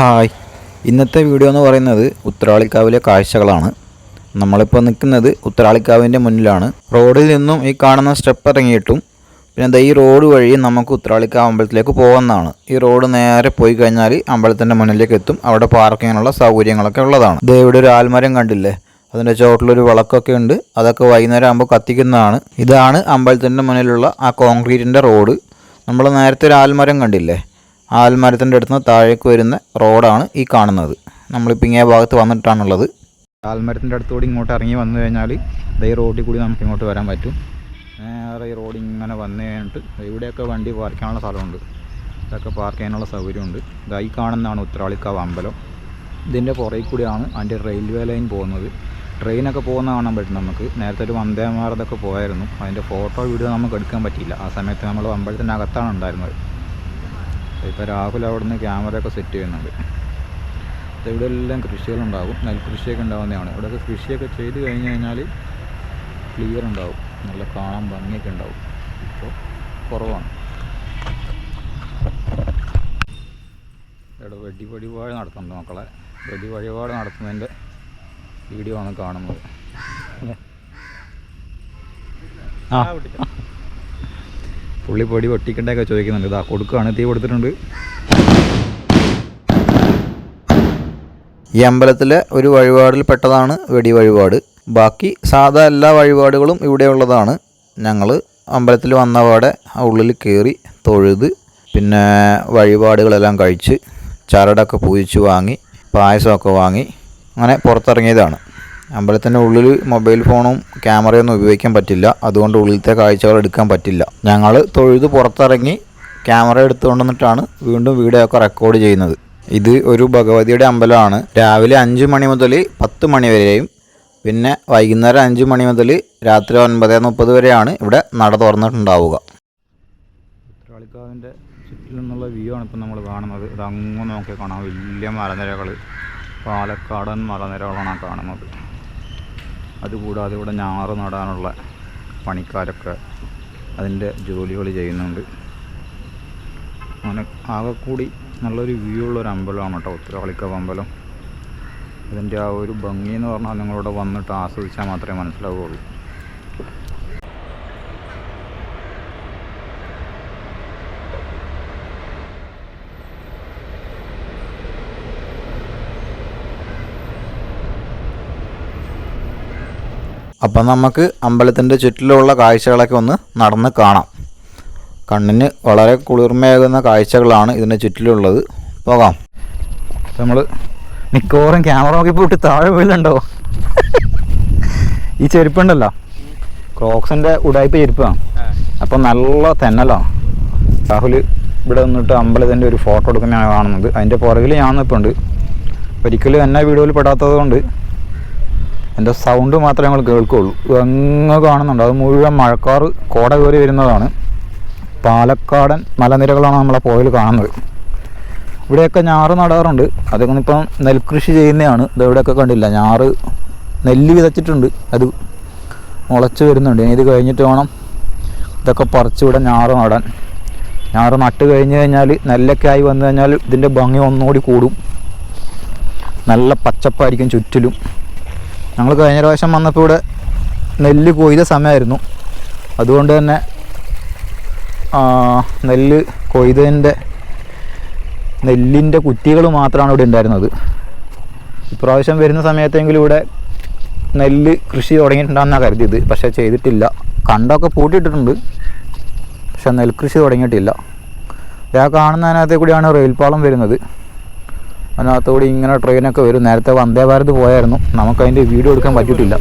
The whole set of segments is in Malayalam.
ഹായ്. ഇന്നത്തെ വീഡിയോ എന്ന് പറയുന്നത് ഉത്രാളിക്കാവിലെ കാഴ്ചകളാണ്. നമ്മളിപ്പോൾ നിൽക്കുന്നത് ഉത്രാളിക്കാവിന്റെ മുന്നിലാണ്. റോഡിൽ നിന്നും ഈ കാണുന്ന സ്റ്റെപ്പ് ഇറങ്ങിയിട്ടും പിന്നെ ഈ റോഡ് വഴി നമുക്ക് ഉത്രാളിക്കാവ് അമ്പലത്തിലേക്ക് പോകുന്നതാണ് ഈ റോഡ് നേരെ പോയി കഴിഞ്ഞാൽ അമ്പലത്തിന്റെ മുന്നിലേക്ക് എത്തും. അവിടെ പാർക്കിങ്ങിനുള്ള സൗകര്യങ്ങളൊക്കെ ഉള്ളതാണ്. ദേ ഇവിടെ ഒരു ആൽമരം കണ്ടില്ലേ? അതിന്റെ ചുവട്ടിലൊരു വിളക്കൊക്കെ ഉണ്ട്. അതൊക്കെ വൈകുന്നേരം ആകുമ്പോൾ കത്തിക്കുന്നതാണ്. ഇതാണ് അമ്പലത്തിന്റെ മുന്നിലുള്ള ആ കോൺക്രീറ്റിന്റെ റോഡ്. നമ്മൾ നേരത്തെ ഒരു ആൽമരം കണ്ടില്ലേ? ആൽമരത്തിന്റെ അടുത്ത് നിന്ന് താഴേക്ക് വരുന്ന റോഡാണ് ഈ കാണുന്നത്. നമ്മളിപ്പോൾ ഇങ്ങേ ഭാഗത്ത് വന്നിട്ടാണുള്ളത്. ആൽമരത്തിന്റെ അടുത്തുകൂടി ഇങ്ങോട്ട് ഇറങ്ങി വന്നു കഴിഞ്ഞാൽ ഈ റോഡിൽ കൂടി നമുക്ക് ഇങ്ങോട്ട് വരാൻ പറ്റും. നേരെ ഈ റോഡ് ഇങ്ങനെ വന്നു കഴിഞ്ഞിട്ട് ഇവിടെയൊക്കെ വണ്ടി പാർക്ക് ചെയ്യാനുള്ള സ്ഥലമുണ്ട്. ഇതൊക്കെ പാർക്ക് ചെയ്യാനുള്ള സൗകര്യമുണ്ട്. ഇതായി കാണുന്നതാണ് ഉത്രാളിക്കാവ് അമ്പലം. ഇതിന്റെ പുറകിൽ കൂടിയാണ് അതിന്റെ റെയിൽവേ ലൈൻ പോകുന്നത്. ട്രെയിനൊക്കെ പോകുന്ന കാണാൻ പറ്റും നമുക്ക്. നേരത്തെ ഒരു വന്ദേ പോയായിരുന്നു. അതിന്റെ ഫോട്ടോ വീഡിയോ നമുക്ക് എടുക്കാൻ പറ്റിയില്ല. ആ സമയത്ത് നമ്മൾ അമ്പലത്തിന്റെ അകത്താണ് ഉണ്ടായിരുന്നത്. ഇപ്പോൾ രാഹുൽ അവിടെ നിന്ന് ക്യാമറയൊക്കെ സെറ്റ് ചെയ്യുന്നുണ്ട്. ഇവിടെ എല്ലാം കൃഷികളുണ്ടാകും. നെൽകൃഷിയൊക്കെ ഉണ്ടാകുന്നതാണ്. ഇവിടെയൊക്കെ കൃഷിയൊക്കെ ചെയ്ത് കഴിഞ്ഞ് കഴിഞ്ഞാൽ ക്ലിയർ ഉണ്ടാവും. നല്ല കാണാൻ ഭംഗിയൊക്കെ ഉണ്ടാവും. ഇപ്പോൾ കുറവാണ്. ഇവിടെ വെടി വഴിപാട് നടത്തുന്നുണ്ട് മക്കളെ. വെടി വഴിപാട് നടത്തുന്നതിന്റെ വീഡിയോ ആണ് കാണുന്നത്? ആ. പുള്ളി പൊടി പൊട്ടിക്കണ്ടൊക്കെ ചോദിക്കുന്നുണ്ട്. ഇതാ കൊടുക്കുകയാണ് തീ കൊടുത്തിട്ടുണ്ട്. ഈ അമ്പലത്തിലെ ഒരു വഴിപാടിൽ പെട്ടതാണ് വെടി വഴിപാട്. ബാക്കി സാധാ എല്ലാ വഴിപാടുകളും ഇവിടെ ഉള്ളതാണ്. ഞങ്ങൾ അമ്പലത്തിൽ വന്നപാടെ ഉള്ളിൽ കയറി തൊഴുത് പിന്നെ വഴിപാടുകളെല്ലാം കഴിച്ച് ചരടൊക്കെ പൂജിച്ച് വാങ്ങി പായസമൊക്കെ വാങ്ങി അങ്ങനെ പുറത്തിറങ്ങിയതാണ്. അമ്പലത്തിന്റെ ഉള്ളിൽ മൊബൈൽ ഫോണും ക്യാമറയൊന്നും ഉപയോഗിക്കാൻ പറ്റില്ല. അതുകൊണ്ട് ഉള്ളിലത്തെ കാഴ്ചകൾ എടുക്കാൻ പറ്റില്ല. ഞങ്ങൾ തൊഴുത് പുറത്തിറങ്ങി ക്യാമറ എടുത്തുകൊണ്ട് വന്നിട്ടാണ് വീണ്ടും വീഡിയോ ഒക്കെ റെക്കോർഡ് ചെയ്യുന്നത്. ഇത് ഒരു ഭഗവതിയുടെ അമ്പലമാണ്. രാവിലെ അഞ്ച് മണി മുതൽ പത്ത് മണി വരെയും പിന്നെ വൈകുന്നേരം അഞ്ച് മണി മുതൽ രാത്രി ഒൻപത് മുപ്പത് വരെയാണ് ഇവിടെ നട തുറന്നിട്ടുണ്ടാവുക. ഉത്രാളിക്കാവിന്റെ ചുറ്റിൽ വ്യൂ ആണ് ഇപ്പം നമ്മൾ കാണുന്നത്. ഇത് നോക്കി കാണാം. വലിയ മലനിരകൾ. പാലക്കാടൻ മലനിരകളാണ് കാണുന്നത്. അതുകൂടാതെ ഇവിടെ ഞാറ് നടാനുള്ള പണിക്കാരൊക്കെ അതിന്റെ ജോലികൾ ചെയ്യുന്നുണ്ട്. അങ്ങനെ ആകെക്കൂടി കൂടി നല്ലൊരു വ്യൂ ഉള്ള ഒരു അമ്പലമാണ് കേട്ടോ ഉത്തരവാളിക്കാവ് അമ്പലം. അതിന്റെ ആ ഒരു ഭംഗി എന്ന് പറഞ്ഞാൽ നിങ്ങളിവിടെ വന്നിട്ട് ആസ്വദിച്ചാൽ മാത്രമേ മനസ്സിലാവുകയുള്ളൂ അപ്പം നമുക്ക് അമ്പലത്തിന്റെ ചുറ്റിലുള്ള കാഴ്ചകളൊക്കെ ഒന്ന് നടന്ന് കാണാം. കണ്ണിന് വളരെ കുളിർമയാകുന്ന കാഴ്ചകളാണ് ഇതിന്റെ ചുറ്റിലുള്ളത്. പോകാം. നമ്മൾ മിക്കവാറും ക്യാമറ നോക്കി പോയിട്ട് താഴെ പോയില്ലുണ്ടോ ഈ ചെരുപ്പുണ്ടല്ലോ? ക്രോക്സിന്റെ ഉടായ്പ ചെരുപ്പാണ് അപ്പം നല്ല തെന്നലോ. രാഹുൽ ഇവിടെ നിന്നിട്ട് അമ്പലത്തിന്റെ ഒരു ഫോട്ടോ എടുക്കുന്നതാണ് കാണുന്നത്. അതിന്റെ പുറകിൽ ഞാൻ നിൽപ്പുണ്ട് ഒരിക്കലും എന്നെ വീഡിയോയിൽ പെടാത്തത് കൊണ്ട് എന്റെ സൗണ്ട് മാത്രമേ ഞങ്ങൾ കേൾക്കുകയുള്ളൂ അങ്ങ് കാണുന്നുണ്ട്. അത് മുഴുവൻ മഴക്കാറ് കോട കയറി വരുന്നതാണ്. പാലക്കാടൻ മലനിരകളാണ് നമ്മളെ പോയിൽ കാണുന്നത്. ഇവിടെയൊക്കെ ഞാറ് നടാറുണ്ട്. അതൊക്കെ ഇപ്പം നെൽകൃഷി ചെയ്യുന്നതാണ്. ഇത് ഇവിടെയൊക്കെ കണ്ടില്ല. ഞാറ് നെല്ല് വിതച്ചിട്ടുണ്ട്. അത് മുളച്ച് വരുന്നുണ്ട്. ഇനി ഇത് കഴിഞ്ഞിട്ട് വേണം ഇതൊക്കെ പറിച്ച് ഇവിടെ ഞാറ് നടാൻ. ഞാറ് നട്ട് കഴിഞ്ഞ് കഴിഞ്ഞാൽ നെല്ലൊക്കെ ആയി വന്നു കഴിഞ്ഞാൽ ഇതിന്റെ ഭംഗി ഒന്നുകൂടി കൂടും. നല്ല പച്ചപ്പായിരിക്കും ചുറ്റിലും. ഞങ്ങൾ കഴിഞ്ഞ പ്രാവശ്യം വന്നപ്പോൾ ഇവിടെ നെല്ല് കൊയ്ത സമയമായിരുന്നു അതുകൊണ്ട് തന്നെ നെല്ല് കൊയ്തതിന്റെ നെല്ലിന്റെ കുറ്റികൾ മാത്രമാണ് ഇവിടെ ഉണ്ടായിരുന്നത്. ഇപ്രാവശ്യം വരുന്ന സമയത്തെങ്കിലും ഇവിടെ നെല്ല് കൃഷി തുടങ്ങിയിട്ടുണ്ടാകുന്നാണ് കരുതിയത്. പക്ഷേ ചെയ്തിട്ടില്ല. കണ്ടൊക്കെ പൂട്ടിയിട്ടിട്ടുണ്ട്. പക്ഷെ നെൽകൃഷി തുടങ്ങിയിട്ടില്ല. ഇതാ കാണുന്നതിനകത്തെ കൂടിയാണ് റെയിൽപാളം വരുന്നത്. അതിനകത്തുകൂടി ഇങ്ങനെ ട്രെയിനൊക്കെ വരും. നേരത്തെ വന്ദേ ഭാരത് പോയായിരുന്നു. നമുക്ക് അതിന്റെ വീഡിയോ എടുക്കാൻ പറ്റിയിട്ടില്ല.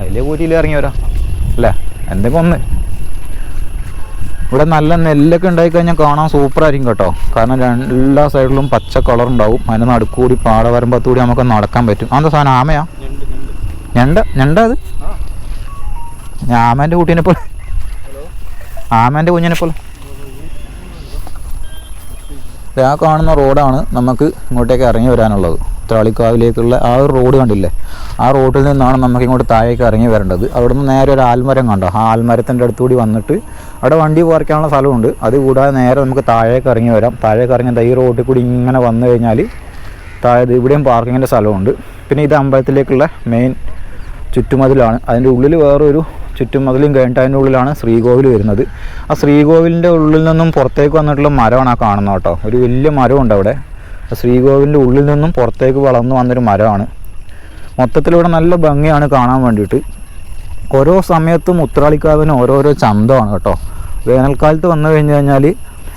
അതിലേ കൂറ്റിയിൽ ഇറങ്ങി വരാം. അല്ലേ? എന്തെങ്കിലും ഒന്ന് ഇവിടെ നല്ല നെല്ലൊക്കെ ഉണ്ടായി കഴിഞ്ഞാൽ കാണാൻ സൂപ്പറായിരിക്കും കേട്ടോ. കാരണം എല്ലാ സൈഡിലും പച്ച കളർ ഉണ്ടാവും. അതിന് നടുക്കൂടി പാടവരമ്പത്തൂടി നമുക്ക് നടക്കാൻ പറ്റും. അതെന്താ സാധനം? ആമയാ? ഞണ്ട് ഞണ്ട്. അത്? ആമേന്റെ കുട്ടീനെ പോലെ. ആമേന്റെ കുഞ്ഞിനെ പോലെ. ആ കാണുന്ന റോഡാണ് നമുക്ക് ഇങ്ങോട്ടേക്ക് ഇറങ്ങി വരാനുള്ളത്. തളിക്കാവിലേക്കുള്ള ആ ഒരു റോഡ് കണ്ടില്ലേ? ആ റോഡിൽ നിന്നാണ് നമുക്ക് ഇങ്ങോട്ട് താഴേക്ക് ഇറങ്ങി വരേണ്ടത്. അവിടെ നിന്ന് നേരെ ഒരു ആൽമരം കണ്ടോ? ആ ആൽമരത്തിന്റെ അടുത്തുകൂടി വന്നിട്ട് അവിടെ വണ്ടി പാർക്കാനുള്ള സ്ഥലമുണ്ട്. അത് കൂടാതെ നേരെ നമുക്ക് താഴേക്ക് ഇറങ്ങി വരാം. താഴേക്ക് ഇറങ്ങി ഈ റോഡിൽ കൂടി ഇങ്ങനെ വന്നു കഴിഞ്ഞാൽ താഴെ ഇവിടെയും പാർക്കിങ്ങിന്റെ സ്ഥലമുണ്ട്. പിന്നെ ഇത് അമ്പലത്തിലേക്കുള്ള മെയിൻ ചുറ്റുമതിലാണ്. അതിന്റെ ഉള്ളിൽ വേറൊരു ചുറ്റുമതിലും കഴിഞ്ഞിട്ട് അതിന്റെ ഉള്ളിലാണ് ശ്രീകോവിൽ വരുന്നത്. ആ ശ്രീകോവിലിന്റെ ഉള്ളിൽ നിന്നും പുറത്തേക്ക് വന്നിട്ടുള്ള മരമാണ് ആ കാണുന്നത് കേട്ടോ. ഒരു വലിയ മരമുണ്ട് അവിടെ. ശ്രീകോവിലിന്റെ ഉള്ളിൽ നിന്നും പുറത്തേക്ക് വളർന്നു വന്നൊരു മരമാണ്. മൊത്തത്തിലിവിടെ നല്ല ഭംഗിയാണ് കാണാൻ വേണ്ടിയിട്ട്. ഓരോ സമയത്തും ഉത്രാളിക്കാവിന് ഓരോരോ ചന്തമാണ് കേട്ടോ. വേനൽക്കാലത്ത് വന്നു കഴിഞ്ഞ് കഴിഞ്ഞാൽ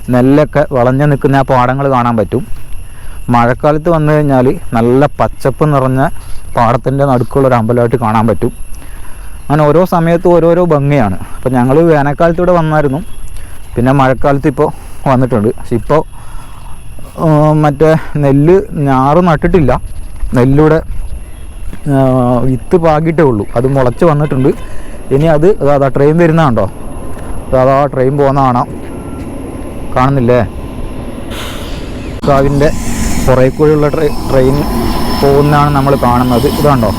നെല്ലൊക്കെ വളഞ്ഞു നിൽക്കുന്ന ആ പാടങ്ങൾ കാണാൻ പറ്റും. മഴക്കാലത്ത് വന്നു കഴിഞ്ഞാൽ നല്ല പച്ചപ്പ് നിറഞ്ഞ പാടത്തിന്റെ നടുക്കുള്ള ഒരു അമ്പലമായിട്ട് കാണാൻ പറ്റും. അങ്ങനെ ഓരോ സമയത്തും ഓരോരോ ഭംഗിയാണ്. അപ്പോൾ ഞങ്ങൾ വേനൽക്കാലത്ത് ഇവിടെ വന്നായിരുന്നു. പിന്നെ മഴക്കാലത്ത് ഇപ്പോൾ വന്നിട്ടുണ്ട്. പക്ഷെ ഇപ്പോൾ മറ്റേ നെല്ല് ഞാറ് നട്ടിട്ടില്ല. നെല്ലിവിടെ ആ, വിത്ത് പാകിയിട്ടേ ഉള്ളൂ. അത് മുളച്ച് വന്നിട്ടുണ്ട്. ഇനി അത് അതാ ട്രെയിൻ വരുന്നതാണ്ടോ അതാ ട്രെയിൻ പോകുന്ന കാണാം. കാണുന്നില്ലേ? കാവിന്റെ പുറകെ കൂടെയുള്ള ട്രെ ട്രെയിൻ പോകുന്നതാണ് നമ്മൾ കാണുന്നത്. ഇതാണ്ടോ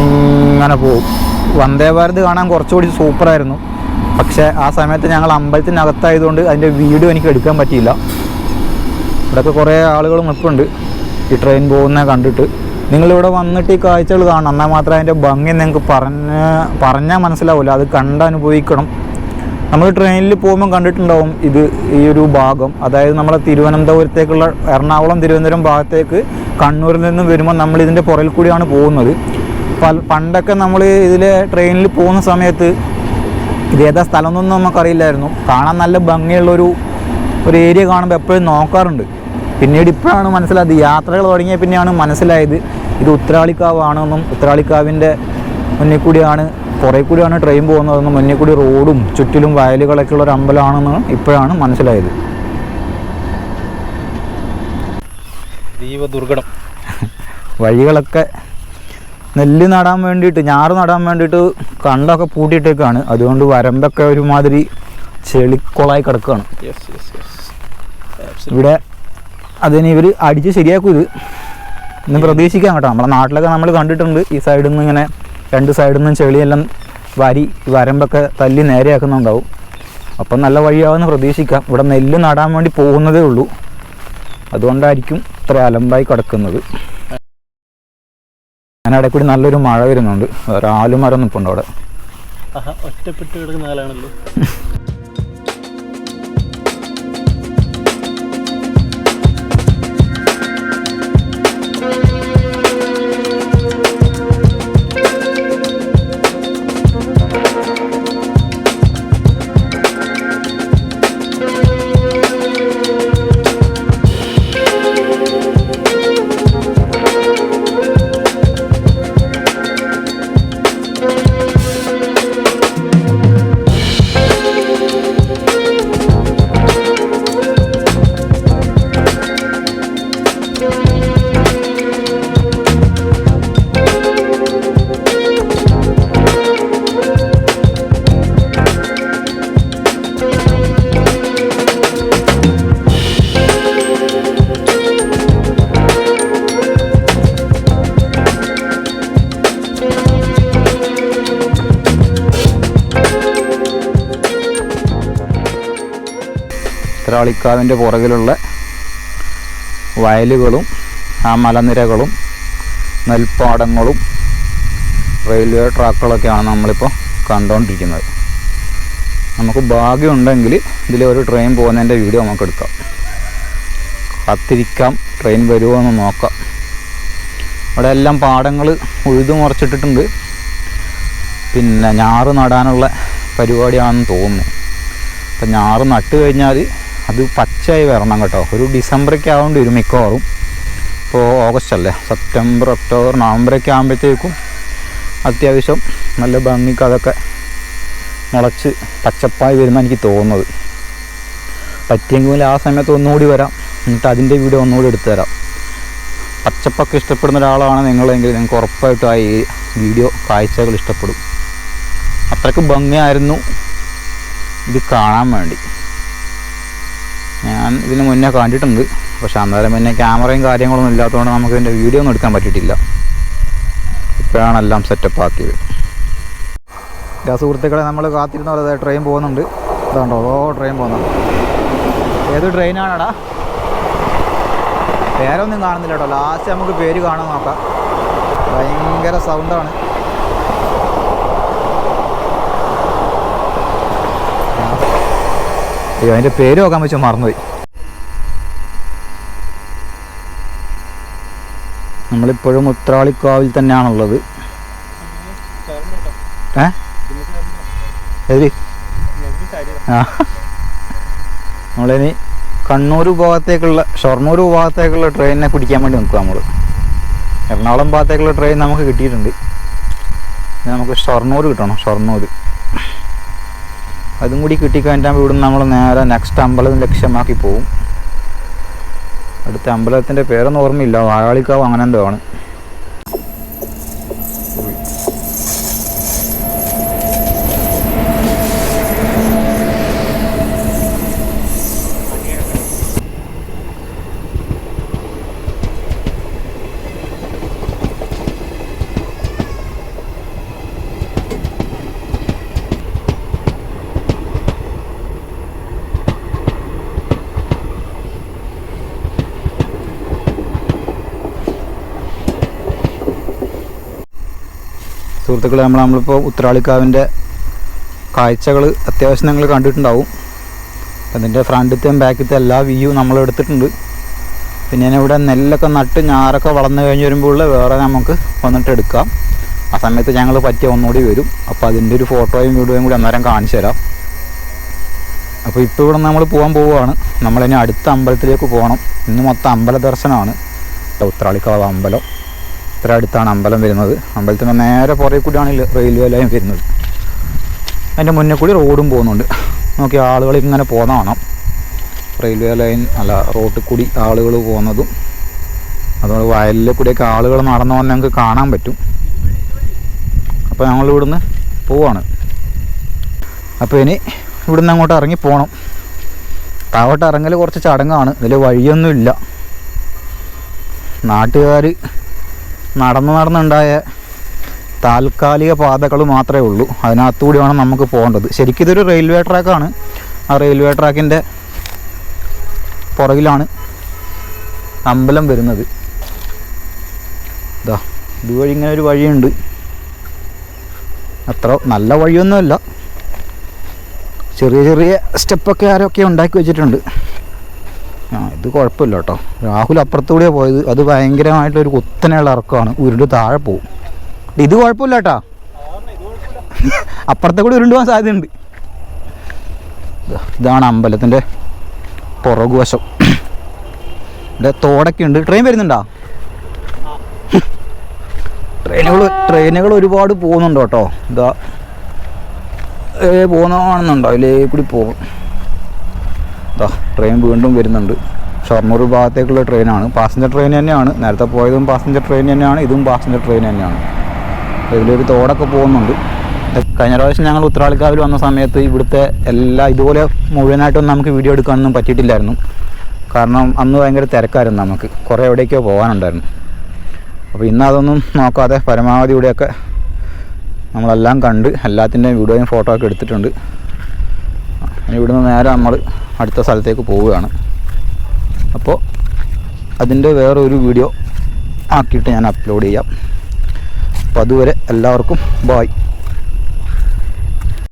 ഇങ്ങനെ പോകും. വന്ദേ ഭാരത് കാണാൻ കുറച്ചുകൂടി സൂപ്പറായിരുന്നു. പക്ഷേ ആ സമയത്ത് ഞങ്ങൾ അമ്പലത്തിനകത്തായതുകൊണ്ട് അതിന്റെ വീഡിയോ എനിക്ക് എടുക്കാൻ പറ്റിയില്ല. ഇവിടെയൊക്കെ കുറേ ആളുകൾ നിൽപ്പുണ്ട് ഈ ട്രെയിൻ പോകുന്ന കണ്ടിട്ട്. നിങ്ങളിവിടെ വന്നിട്ട് ഈ കാഴ്ചകൾ കാണണം. എന്നാൽ മാത്രം അതിന്റെ ഭംഗി നിങ്ങൾക്ക് പറഞ്ഞ് പറഞ്ഞാൽ മനസ്സിലാവില്ല. അത് കണ്ടനുഭവിക്കണം നമ്മൾ ട്രെയിനിൽ പോകുമ്പോൾ കണ്ടിട്ടുണ്ടാവും ഇത് ഈ ഒരു ഭാഗം. അതായത് നമ്മളെ തിരുവനന്തപുരത്തേക്കുള്ള എറണാകുളം തിരുവനന്തപുരം ഭാഗത്തേക്ക് കണ്ണൂരിൽ നിന്ന് വരുമ്പോൾ നമ്മൾ ഇതിന്റെ പുറകിൽ കൂടിയാണ് പോകുന്നത്. പണ്ടൊക്കെ നമ്മൾ ഇതിൽ ട്രെയിനിൽ പോകുന്ന സമയത്ത് ഇത് ഏതാ സ്ഥലം എന്നൊന്നും നമുക്കറിയില്ലായിരുന്നു. കാണാൻ നല്ല ഭംഗിയുള്ളൊരു ഒരു ഏരിയ കാണുമ്പോൾ എപ്പോഴും നോക്കാറുണ്ട്. പിന്നീട് ഇപ്പോഴാണ് മനസ്സിലായത്. യാത്രകൾ തുടങ്ങിയ പിന്നെയാണ് മനസ്സിലായത്. ഇത് ഉത്രാളിക്കാവാണെന്നും ഉത്രാളിക്കാവിന്റെ മുന്നിൽ കൂടിയാണ് കുറേ കൂടിയാണ് ട്രെയിൻ പോകുന്നതെന്നും മുന്നിൽ കൂടി റോഡും ചുറ്റിലും വയലുകളൊക്കെ ഉള്ള ഒരു അമ്പലമാണെന്ന് ഇപ്പോഴാണ് മനസ്സിലായത്. ദീപദുർഘടം. വഴികളൊക്കെ നെല്ല് നടാൻ വേണ്ടിയിട്ട് ഞാറ് നടാൻ വേണ്ടിയിട്ട് കണ്ടൊക്കെ പൂട്ടിയിട്ടേക്കാണ്. അതുകൊണ്ട് വരമ്പൊക്കെ ഒരുമാതിരി ചെളിക്കുളായി കിടക്കുകയാണ് ഇവിടെ അതിന് ഇവർ അടിച്ച് ശരിയാക്കും ഇത്. ഇന്ന് പ്രതീക്ഷിക്കാം കേട്ടോ. നമ്മളെ നാട്ടിലൊക്കെ നമ്മൾ കണ്ടിട്ടുണ്ട്. ഈ സൈഡിൽ നിന്ന് ഇങ്ങനെ രണ്ട് സൈഡിൽ നിന്നും ചെളിയെല്ലാം വരി വരമ്പൊക്കെ തല്ലി നേരെയാക്കുന്നുണ്ടാവും. അപ്പം നല്ല വഴിയാവുമെന്ന് പ്രതീക്ഷിക്കാം. ഇവിടെ നെല്ല് നടാൻ വേണ്ടി പോകുന്നതേ ഉള്ളൂ. അതുകൊണ്ടായിരിക്കും ഇത്ര അലമ്പായി കിടക്കുന്നത്. അതിനിടെ കൂടി നല്ലൊരു മഴ വരുന്നുണ്ട്. ഒരാലുമരം നിൽപ്പുണ്ട് അവിടെ? ഒറ്റപ്പെട്ട് കിടക്കുന്ന ആളാണല്ലോ ഉത്രാളിക്കാവിന്റെ പുറകിലുള്ള വയലുകളും ആ മലനിരകളും നെൽപ്പാടങ്ങളും റെയിൽവേ ട്രാക്കുകളൊക്കെയാണ് നമ്മളിപ്പോൾ കണ്ടുകൊണ്ടിരിക്കുന്നത് നമുക്ക് ഭാഗ്യമുണ്ടെങ്കിൽ ഇതിൽ ഒരു ട്രെയിൻ പോകുന്നതിന്റെ വീഡിയോ നമുക്ക് എടുക്കാം കാത്തിരിക്കാം ട്രെയിൻ വരുമോ എന്ന് നോക്കാം. ഇവിടെ എല്ലാം പാടങ്ങൾ ഉഴുതു മുറിച്ചിട്ടിട്ടുണ്ട്. പിന്നെ ഞാറ് നടാനുള്ള പരിപാടിയാണെന്ന് തോന്നുന്നു. അപ്പം ഞാറ് നട്ട് കഴിഞ്ഞാൽ അത് പച്ചയായി വരണം കേട്ടോ. ഒരു ഡിസംബറൊക്കെ ആവേണ്ടി വരും മിക്കവാറും. ഇപ്പോൾ ഓഗസ്റ്റ് അല്ലേ? സെപ്റ്റംബർ ഒക്ടോബർ നവംബറൊക്കെ ആകുമ്പോഴത്തേക്കും അത്യാവശ്യം നല്ല ഭംഗിക്ക് അതൊക്കെ മുളച്ച് പച്ചപ്പായി വരുന്ന എനിക്ക് തോന്നുന്നത്. പറ്റിയെങ്കിൽ ആ സമയത്ത് ഒന്നുകൂടി വരാം. എന്നിട്ട് അതിന്റെ വീഡിയോ ഒന്നുകൂടി എടുത്തു തരാം. പച്ചപ്പൊക്കെ ഇഷ്ടപ്പെടുന്ന ഒരാളാണ് നിങ്ങളെങ്കിൽ നിങ്ങൾക്ക് ഉറപ്പായിട്ടും ആ വീഡിയോ കാഴ്ചകൾ ഇഷ്ടപ്പെടും. അത്രയ്ക്ക് ഭംഗിയായിരുന്നു ഇത് കാണാൻ വേണ്ടി. ഞാൻ ഇതിന് മുന്നേ കണ്ടിട്ടുണ്ട്. പക്ഷെ അന്നേരം പിന്നെ ക്യാമറയും കാര്യങ്ങളൊന്നും ഇല്ലാത്തതുകൊണ്ട് നമുക്ക് ഇതിന്റെ വീഡിയോ ഒന്നും എടുക്കാൻ പറ്റിയിട്ടില്ല. ഇപ്പോഴാണ് എല്ലാം സെറ്റപ്പ് ആക്കിയത്. ഇതാ സുഹൃത്തുക്കളെ നമ്മൾ കാത്തിരുന്ന പോലെ ട്രെയിൻ പോകുന്നുണ്ട്. അതുകൊണ്ടോ ഓ ട്രെയിൻ പോകുന്നുണ്ട് ഏത് ട്രെയിനാണടാ പേരൊന്നും കാണുന്നില്ല കേട്ടോ. ലാസ്റ്റ് നമുക്ക് പേര് കാണാൻ നോക്കാം. ഭയങ്കര സൗണ്ടാണ് അയ്യോ അതിന്റെ പേര് നോക്കാൻ വെച്ചാൽ മറന്നുപോയി. നമ്മളിപ്പോഴും ഉത്രാളിക്കാവിൽ തന്നെയാണുള്ളത്. ഏ? ആ. നമ്മളിനി കണ്ണൂർ ഭാഗത്തേക്കുള്ള ഷൊർണൂർ ഭാഗത്തേക്കുള്ള ട്രെയിനിനെ പിടിക്കാൻ വേണ്ടി നിൽക്കുക നമ്മൾ എറണാകുളം ഭാഗത്തേക്കുള്ള ട്രെയിൻ നമുക്ക് കിട്ടിയിട്ടുണ്ട്. നമുക്ക് ഷൊർണൂർ കിട്ടണം ഷൊർണൂർ അതും കൂടി കിട്ടിക്കഴിഞ്ഞാൽ ഇവിടുന്ന് നമ്മൾ നേരെ നെക്സ്റ്റ് അമ്പലം ലക്ഷ്യമാക്കി പോവും. അടുത്ത അമ്പലത്തിന്റെ പേരൊന്നും ഓർമ്മയില്ല. വാഴാളിക്കാവ് അങ്ങനെ എന്തോ ആണ്. സുഹൃത്തുക്കളെ നമ്മൾ നമ്മളിപ്പോൾ ഉത്രാളിക്കാവിന്റെ കാഴ്ചകൾ അത്യാവശ്യം നിങ്ങൾ കണ്ടിട്ടുണ്ടാവും. അതിന്റെ ഫ്രണ്ടിലത്തെയും ബാക്കിലത്തെ എല്ലാ വ്യൂ നമ്മൾ എടുത്തിട്ടുണ്ട്. പിന്നെ ഇവിടെ നെല്ലൊക്കെ നട്ട് ഞാറൊക്കെ വളർന്നു കഴിഞ്ഞ് വരുമ്പോൾ വേറെ നമുക്ക് വന്നിട്ട് എടുക്കാം. ആ സമയത്ത് ഞങ്ങൾ പറ്റിയ ഒന്നുകൂടി വരും. അപ്പോൾ അതിന്റെ ഒരു ഫോട്ടോയും വീഡിയോയും കൂടി അന്നേരം കാണിച്ചു തരാം. അപ്പോൾ ഇപ്പോൾ ഇവിടെ നമ്മൾ പോകാൻ പോവുകയാണ്. നമ്മളിനി അടുത്ത അമ്പലത്തിലേക്ക് പോകണം. ഇന്ന് മൊത്തം അമ്പല ദർശനമാണ് ഉത്രാളിക്കാവ് അമ്പലം. ഇത്ര അടുത്താണ് അമ്പലം വരുന്നത്. അമ്പലത്തിന് നേരെ പുറകെ കൂടിയാണ് റെയിൽവേ ലൈൻ വരുന്നത്. അതിന്റെ മുന്നേ കൂടി റോഡും പോകുന്നുണ്ട്. നോക്കി ആളുകൾ ഇങ്ങനെ പോകുന്ന റെയിൽവേ ലൈൻ അല്ല റോഡിൽ കൂടി ആളുകൾ പോകുന്നതും അതുപോലെ വയലിൽ കൂടിയൊക്കെ ആളുകൾ നടന്നു വന്ന് ഞങ്ങൾക്ക് കാണാൻ പറ്റും. അപ്പോൾ ഞങ്ങൾ ഇവിടുന്ന് പോവാണ്. അപ്പോൾ ഇനി ഇവിടുന്ന് അങ്ങോട്ട് ഇറങ്ങി പോകണം താവോട്ട് ഇറങ്ങൽ കുറച്ച് ചടങ്ങാണ്. ഇതിൽ വഴിയൊന്നുമില്ല. നാട്ടുകാർ നടന്ന് നടന്നുണ്ടായ താൽക്കാലിക പാതകൾ മാത്രമേ ഉള്ളൂ. അതിനകത്തുകൂടി വേണം നമുക്ക് പോകേണ്ടത്. ശരിക്കും ഇതൊരു റെയിൽവേ ട്രാക്കാണ്. ആ റെയിൽവേ ട്രാക്കിന്റെ പുറകിലാണ് അമ്പലം വരുന്നത്. ഇതാ ഇതുവഴി ഇങ്ങനെ ഒരു വഴിയുണ്ട്. അത്ര നല്ല വഴിയൊന്നുമല്ല. ചെറിയ ചെറിയ സ്റ്റെപ്പൊക്കെ ആരൊക്കെ ഉണ്ടാക്കി വെച്ചിട്ടുണ്ട്. ആ ഇത് കുഴപ്പമില്ല കേട്ടോ. രാഹുൽ അപ്പുറത്തൂടെ പോയത്. അത് ഭയങ്കരമായിട്ടൊരു കുത്തനെയുള്ള ഇറക്കമാണ്. ഉരുണ്ട് താഴെ പോവും. ഇത് കുഴപ്പമില്ല കേട്ടാ. അപ്പുറത്തെ കൂടി ഉരുണ്ട് പോകാൻ സാധ്യതയുണ്ട്. ഇതാണ് അമ്പലത്തിന്റെ പുറകുവശം ഇവിടെ തോടൊക്കെ ഉണ്ട്. ട്രെയിൻ വരുന്നുണ്ടോ? ട്രെയിനുകൾ ട്രെയിനുകൾ ഒരുപാട് പോകുന്നുണ്ട് കേട്ടോ. ഇതാ പോകുന്നതാണെന്നുണ്ടോ? അതിലേ കൂടി പോകും. ട്രെയിൻ വീണ്ടും വരുന്നുണ്ട്. ഷൊർണൂർ ഭാഗത്തേക്കുള്ള ട്രെയിനാണ് പാസഞ്ചർ ട്രെയിൻ തന്നെയാണ്. നേരത്തെ പോയതും പാസഞ്ചർ ട്രെയിൻ തന്നെയാണ്. ഇതും പാസഞ്ചർ ട്രെയിൻ തന്നെയാണ്. ഇതിലൊരു തോടൊക്കെ പോകുന്നുണ്ട്. കഴിഞ്ഞ പ്രാവശ്യം ഞങ്ങൾ ഉത്രാളിക്കാവിൽ വന്ന സമയത്ത് ഇവിടുത്തെ എല്ലാ ഇതുപോലെ മുഴുവനായിട്ടൊന്നും നമുക്ക് വീഡിയോ എടുക്കാനൊന്നും പറ്റിയിട്ടില്ലായിരുന്നു. കാരണം അന്ന് ഭയങ്കര തിരക്കായിരുന്നു നമുക്ക്. കുറേ എവിടേക്കോ പോകാനുണ്ടായിരുന്നു. അപ്പോൾ ഇന്ന് അതൊന്നും നോക്കാതെ പരമാവധി ഇവിടെയൊക്കെ നമ്മളെല്ലാം കണ്ട് എല്ലാത്തിന്റെയും വീഡിയോയും ഫോട്ടോ ഒക്കെ എടുത്തിട്ടുണ്ട്. ഇവിടുന്ന് നേരെ നമ്മൾ അടുത്ത സ്ഥലത്തേക്ക് പോവുകയാണ്. അപ്പോൾ അതിന്റെ വേറൊരു വീഡിയോ ആക്കിയിട്ട് ഞാൻ അപ്ലോഡ് ചെയ്യാം. അപ്പോൾ അതുവരെ എല്ലാവർക്കും ബായ്